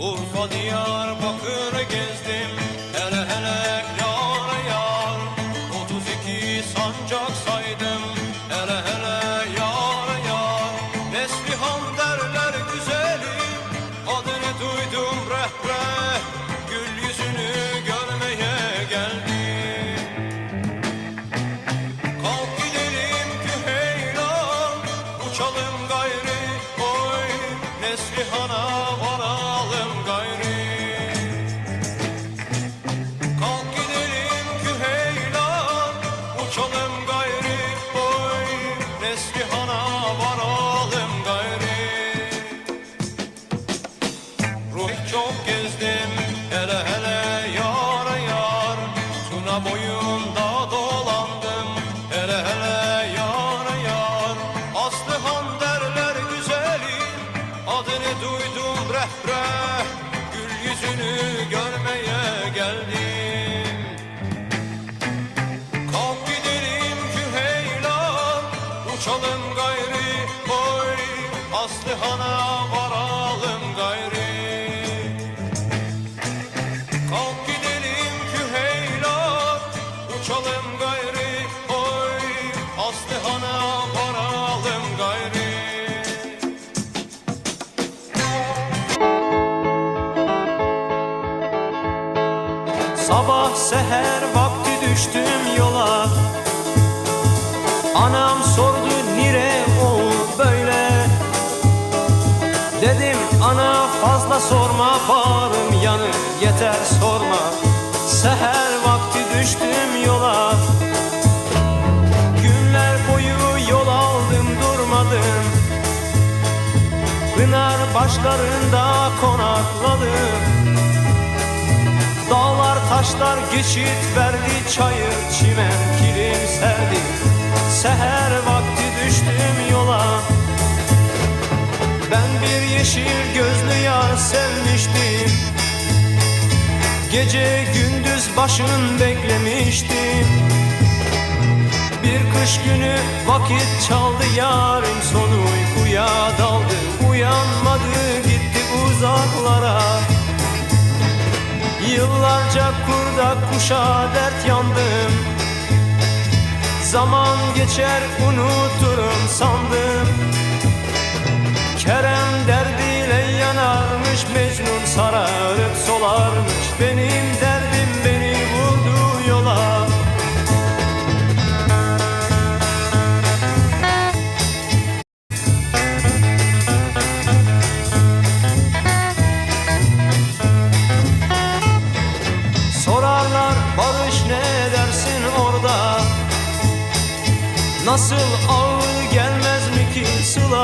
Urfa Diyarbakır gezdim. Hele hele yar yar. 32 sancak saydım. Hele hele yar yar. Neslihan derler güzelim Adını duydum reh Neslihan'a varalım gayri. Ruh çok gezdim hele hele yar yar. Tuna boyunda Uçalım gayri oy Aslıhan'a varalım gayri. Kalk gidelim Küheylan Uçalım gayri oy Aslıhan'a varalım gayri. Sabah seher vakti düştüm yola sorma bağrım yanır yeter sorma. Seher vakti düştüm yola. Günler boyu yol aldım durmadım. Pınar başlarında konakladım. Dağlar taşlar geçit verdi çayır çimen kilim serdi. Seher vakti düştüm yola Ben bir yeşil gözlü yar sevmiştim. Gece gündüz başın beklemiştim Bir kış günü vakit çaldı yarım sonu uykuya daldı. Uyanmadı gitti uzaklara. Yıllarca kurda kuşa dert yandım. Zaman geçer unuturum sandım Kerem derdiyle yanarmış Mecnun sararıp solarmış. Benim derdim beni vurdu yola. Sorarlar barış ne dersin orada? Nasıl ağır gelmez mi ki sıla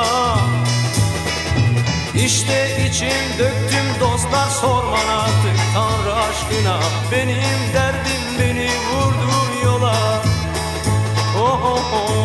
işte için döktüm dostlar sorman artık Tanrı aşkına. Benim derdim beni vurdum yola. Oh oh oh.